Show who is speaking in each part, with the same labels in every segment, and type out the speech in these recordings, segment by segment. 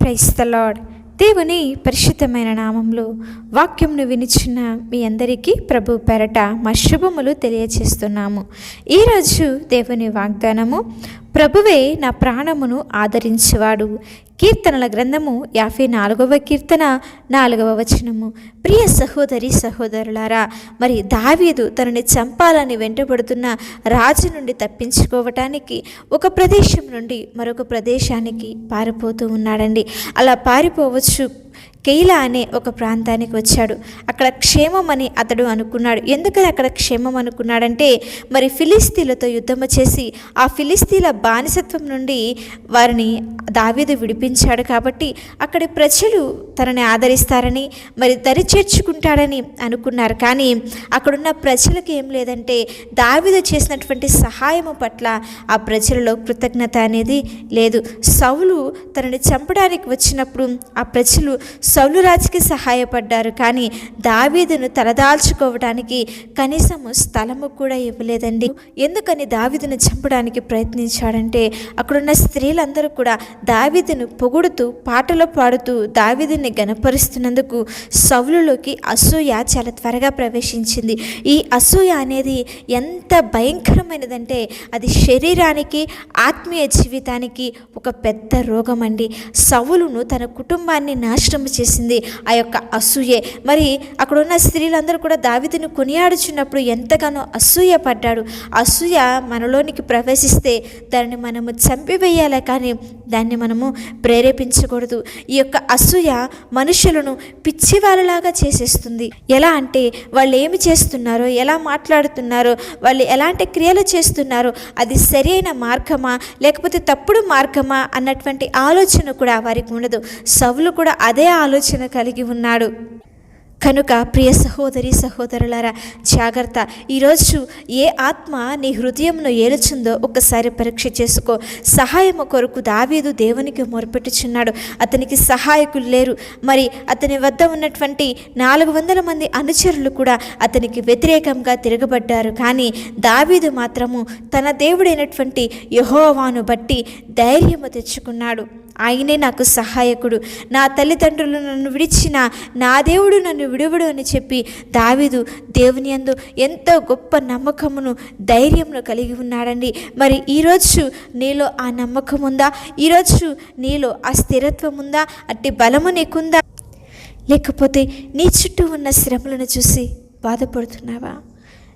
Speaker 1: క్రైస్తలాడ్ దేవుని పరిశుద్ధమైన నామంలో వాక్యంను వినిచున్న మీ అందరికీ ప్రభు పెరట మా శుభములు తెలియచేస్తున్నాము. ఈరోజు దేవుని వాగ్దానము ప్రభువే నా ప్రాణమును ఆదరించేవాడు. కీర్తనల గ్రంథము యాభై నాలుగవ కీర్తన నాలుగవ వచనము. ప్రియ సహోదరి సహోదరులారా మరి దావీదు తనని చంపాలని వెంటబడుతున్న రాజు నుండి తప్పించుకోవటానికి ఒక ప్రదేశం నుండి మరొక ప్రదేశానికి పారిపోతూ ఉన్నాడండి. అలా పారిపోవచ్చు కెయిలా అనే ఒక ప్రాంతానికి వచ్చాడు. అక్కడ క్షేమం అని అతడు అనుకున్నాడు. ఎందుకని అక్కడ క్షేమం అనుకున్నాడంటే మరి ఫిలిస్తీన్లతో యుద్ధము చేసి ఆ ఫిలిస్తీన్ల బానిసత్వం నుండి వారిని దావీదు విడిపించాడు కాబట్టి అక్కడి ప్రజలు తనని ఆదరిస్తారని మరి దరి చేర్చుకుంటాడని అనుకున్నారు. కానీ అక్కడున్న ప్రజలకు ఏం లేదంటే దావీదు చేసినటువంటి సహాయము పట్ల ఆ ప్రజలలో కృతజ్ఞత అనేది లేదు. సౌలు తనని చంపడానికి వచ్చినప్పుడు ఆ ప్రజలు సౌలు రాజుకి సహాయపడ్డారు. కానీ దావీదును తలదాల్చుకోవడానికి కనీసము స్థలము కూడా ఇవ్వలేదండి. ఎందుకని దావీదును చంపడానికి ప్రయత్నించాడంటే అక్కడున్న స్త్రీలందరూ కూడా దావిదను పొగుడుతూ పాటలు పాడుతూ దావిదిని గనపరుస్తున్నందుకు సౌలులోకి అసూయ చాలా త్వరగా ప్రవేశించింది. ఈ అసూయ అనేది ఎంత భయంకరమైనదంటే అది శరీరానికి ఆత్మీయ జీవితానికి ఒక పెద్ద రోగం అండి సవులును తన కుటుంబాన్ని నాశనం చేసింది ఆ యొక్క అసూయే. మరి అక్కడున్న స్త్రీలందరూ కూడా దావిదిని కొనియాడుచున్నప్పుడు ఎంతగానో అసూయ పడ్డాడు అసూయ మనలోనికి ప్రవేశిస్తే దాన్ని మనము చంపివేయాలి కానీ దాన్ని మనము ప్రేరేపించకూడదు. ఈ యొక్క అసూయ మనుషులను పిచ్చివాళ్ళలాగా చేసేస్తుంది. ఎలా అంటే వాళ్ళు ఏమి చేస్తున్నారో ఎలా మాట్లాడుతున్నారో వాళ్ళు ఎలాంటి క్రియలు చేస్తున్నారో అది సరైన మార్గమా లేకపోతే తప్పుడు మార్గమా అన్నటువంటి ఆలోచన కూడా వారికి ఉండదు. సవులు కూడా అదే ఆలోచన కలిగి ఉన్నాడు. కనుక ప్రియ సహోదరి సహోదరులారా జాగ్రత్త. ఈరోజు ఏ ఆత్మ నీ హృదయంను ఏలుచుందో ఒక్కసారి పరీక్ష చేసుకో. సహాయము కొరకు దావీదు దేవునికి మొరపెట్టుచున్నాడు. అతనికి సహాయకులు లేరు. మరి అతని వద్ద ఉన్నటువంటి నాలుగు వందల మంది అనుచరులు కూడా అతనికి వ్యతిరేకంగా తిరగబడ్డారు. కానీ దావీదు మాత్రము తన దేవుడైనటువంటి యహోవాను బట్టి ధైర్యము తెచ్చుకున్నాడు. ఆయనే నాకు సహాయకుడు. నా తల్లిదండ్రులు నన్ను విడిచిన నా దేవుడు నన్ను విడువడు అని చెప్పి దావిదు దేవుని యందు ఎంతో గొప్ప నమ్మకమును ధైర్యమును కలిగి ఉన్నాడండి. మరి ఈరోజు నీలో ఆ నమ్మకం ఉందా ఈరోజు నీలో ఆ స్థిరత్వం ఉందా అట్టి బలము నీకుందా? లేకపోతే నీ చుట్టూ ఉన్న శ్రమలను చూసి బాధపడుతున్నావా?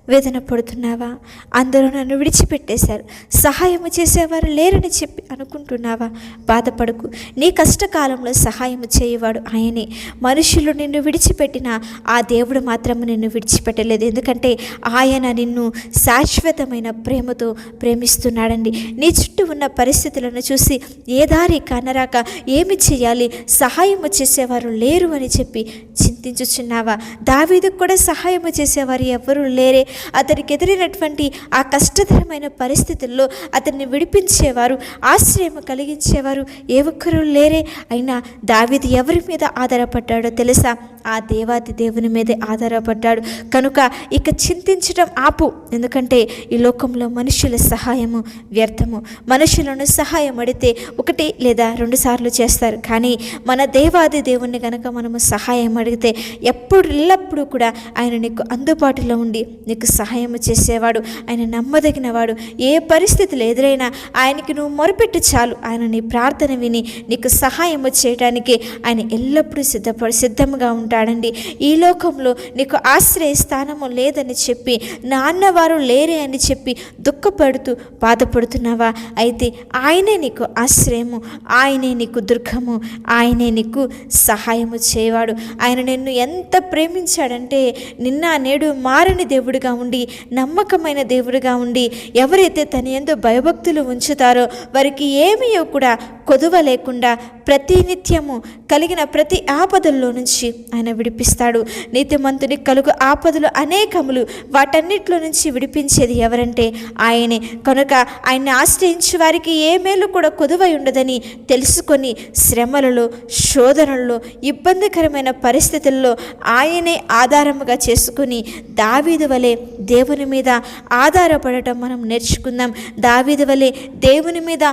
Speaker 1: వేదన పడుతున్నావా? అందరూ నన్ను విడిచిపెట్టేశారు. సహాయము చేసేవారు లేరని చెప్పి అనుకుంటున్నావా? బాధపడకు. నీ కష్టకాలంలో సహాయము చేయవాడు ఆయనే. మనుషులు నిన్ను విడిచిపెట్టిన ఆ దేవుడు మాత్రం నిన్ను విడిచిపెట్టలేదు. ఎందుకంటే ఆయన నిన్ను శాశ్వతమైన ప్రేమతో ప్రేమిస్తున్నాడండి. నీ చుట్టూ ఉన్న పరిస్థితులను చూసి ఏ దారి కనరాక ఏమి చేయాలి? సహాయము చేసేవారు లేరు అని చెప్పి చింతించుచున్నావా? దావీదుకు కూడా సహాయము చేసేవారు ఎవరు లేరే. అతనికి ఎదిరినటువంటి ఆ కష్టతరమైన పరిస్థితుల్లో అతన్ని విడిపించేవారు ఆశ్రయం కలిగించేవారు. ఏ ఒక్కరూ లేరే. అయినా దావిది ఎవరి మీద ఆధారపడ్డాడో తెలుసా? ఆ దేవాది దేవుని మీదే ఆధారపడ్డాడు. కనుక ఇక చింతించడం ఆపు. ఎందుకంటే ఈ లోకంలో మనుషుల సహాయము వ్యర్థము. మనుషులను సహాయం అడితే ఒకటి లేదా రెండు సార్లు చేస్తారు. కానీ మన దేవాది దేవుణ్ణి కనుక మనము సహాయం అడిగితే ఎప్పుడు ఎల్లప్పుడూ కూడా ఆయన నీకు అందుబాటులో ఉండి నీకు సహాయం చేసేవాడు. ఆయన నమ్మదగినవాడు. ఏ పరిస్థితులు ఎదురైనా ఆయనకి నువ్వు మొరపెట్టి చాలు. ఆయన నీ ప్రార్థన విని నీకు సహాయం చేయడానికి ఆయన ఎల్లప్పుడూ సిద్ధపడి సిద్ధంగా ఉంటాడండి. ఈ లోకంలో నీకు ఆశ్రయ స్థానము లేదని చెప్పి నాన్నవారు లేరే అని చెప్పి దుఃఖపడుతూ బాధపడుతున్నావా? అయితే ఆయనే నీకు ఆశ్రయము. ఆయనే నీకు దుర్గము. ఆయనే నీకు సహాయము చేయవాడు. ఆయన నిన్ను ఎంత ప్రేమించాడంటే నిన్న నేడు మారని దేవుడిగా ఉండి నమ్మకమైన దేవుడుగా ఉండి ఎవరైతే తన ఎందు భయభక్తులు ఉంచుతారో వారికి ఏమీ కూడా కొదువ లేకుండా ప్రతినిత్యము కలిగిన ప్రతి ఆపదల్లో నుంచి ఆయన విడిపిస్తాడు. నీతిమంతుని కలుగు ఆపదలు అనేకములు వాటన్నిటిలో నుంచి విడిపించేది ఎవరంటే ఆయనే. కనుక ఆయన్ని ఆశ్రయించి వారికి ఏ మేలు కూడా కొదువై ఉండదని తెలుసుకొని శ్రమలలో శోధనల్లో ఇబ్బందికరమైన పరిస్థితుల్లో ఆయనే ఆధారముగా చేసుకుని దావీదు వలె దేవుని మీద ఆధారపడటం మనం నేర్చుకుందాం. దావీదు వలె దేవుని మీద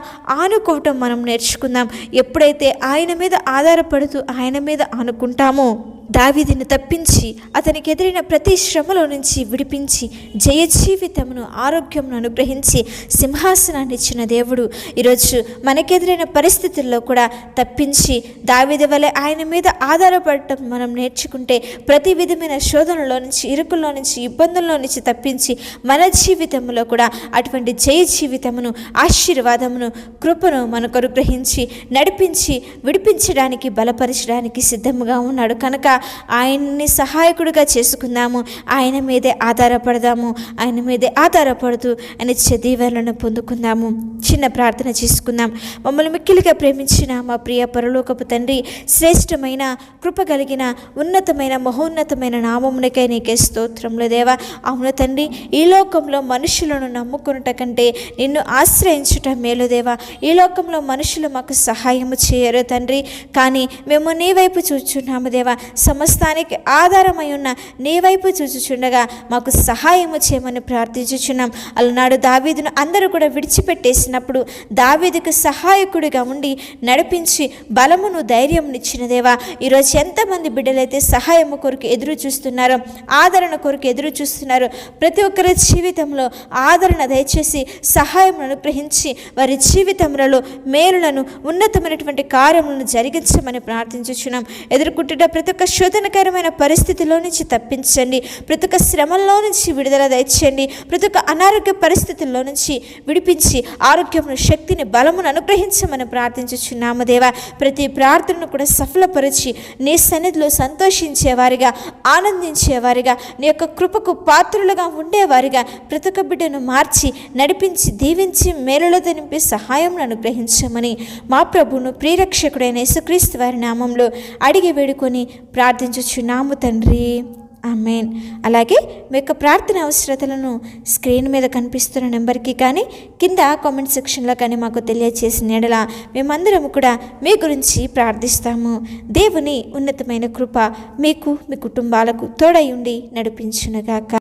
Speaker 1: ఆనుకోవటం మనం నేర్చుకుందాం. ఎప్పుడైతే ఎవరైతే ఆయన మీద ఆధారపడుతూ ఆయన మీద అనుకుంటామో. దావిదిని తప్పించి అతనికి ఎదురైన ప్రతి శ్రమలో నుంచి విడిపించి జయ జీవితమును ఆరోగ్యమును అనుగ్రహించి సింహాసనాన్ని ఇచ్చిన దేవుడు. ఈరోజు మనకెదిరైన పరిస్థితుల్లో కూడా తప్పించి దావిది వలె ఆయన మీద ఆధారపడటం మనం నేర్చుకుంటే ప్రతి విధమైన శోధనలో నుంచి ఇరుకుల్లో నుంచి ఇబ్బందుల్లో నుంచి తప్పించి మన జీవితంలో కూడా అటువంటి జయ జీవితమును ఆశీర్వాదమును కృపను మనకు అనుగ్రహించి నడిపించి విడిపించడానికి బలపరచడానికి సిద్ధముగా ఉన్నాడు. కనుక ఆయన్ని సహాయకుడిగా చేసుకుందాము ఆయన మీదే ఆధారపడదాము. ఆయన మీదే ఆధారపడుతూ ఆయన చదివేలను పొందుకుందాము చిన్న ప్రార్థన చేసుకుందాం మమ్మల్ని మిక్కిలిగా ప్రేమించిన మా ప్రియ పరలోకపు తండ్రి శ్రేష్టమైన కృప కలిగిన ఉన్నతమైన మహోన్నతమైన నామమునికై నీకే స్తోత్రములు దేవా. అవును తండ్రి ఈ లోకంలో మనుషులను నమ్ముకున్నట కంటే నిన్ను ఆశ్రయించుట మేలు దేవా. ఈ లోకంలో మనుషులు మాకు సహాయము చేయరు తండ్రి. కానీ మేము నీ వైపు చూచున్నాము దేవా. సమస్తానికి ఆధారమై ఉన్న నీ వైపు చూచుచుండగా మాకు సహాయము చేయమని ప్రార్థించుచున్నాం. అలనాడు దావీదును అందరూ కూడా విడిచిపెట్టేసినప్పుడు దావీదుకు సహాయకుడిగా ఉండి నడిపించి బలమును ధైర్యమునిచ్చినదేవా? ఈరోజు ఎంతమంది బిడ్డలైతే సహాయము కొరకు ఎదురు చూస్తున్నారో ఆదరణ కొరకు ఎదురు చూస్తున్నారు ప్రతి ఒక్కరి జీవితంలో ఆదరణ దయచేసి సహాయం అనుగ్రహించి వారి జీవితంలో మేలులను ఉన్నతమైనటువంటి కార్యములను జరిగించమని ప్రార్థించుచున్నాం. ఎదుర్కొంటున్న ప్రతి ఒక్క శోధనకరమైన పరిస్థితిలో నుంచి తప్పించండి. ప్రతి ఒక్క శ్రమల్లో నుంచి విడుదల దయచేయండి ప్రతి ఒక్క అనారోగ్య పరిస్థితుల్లో నుంచి విడిపించి ఆరోగ్యమును శక్తిని బలమును అనుగ్రహించమని ప్రార్థించుచున్నాము దేవా. ప్రతి ప్రార్థనను కూడా సఫలపరిచి నీ సన్నిధిలో సంతోషించేవారిగా ఆనందించేవారిగా నీ యొక్క కృపకు పాత్రులుగా ఉండేవారిగా ప్రతి ఒక్క బిడ్డను మార్చి నడిపించి దీవించి మేలులతో నింపి సహాయం అనుగ్రహించమని మా ప్రభును ప్రియరక్షకుడైన యేసుక్రీస్తు వారి నామంలో అడిగి వేడుకొని ప్రార్థించుచున్నాము తండ్రి. ఆమెన్. అలాగే మీ యొక్క ప్రార్థన అవసరతలను స్క్రీన్ మీద కనిపిస్తున్న నెంబర్కి కానీ కింద కామెంట్ సెక్షన్లో కానీ మాకు తెలియచేసిన ఎడల మేమందరం కూడా మీ గురించి ప్రార్థిస్తాము. దేవుని ఉన్నతమైన కృప మీకు మీ కుటుంబాలకు తోడై ఉండి నడిపించునుగాక.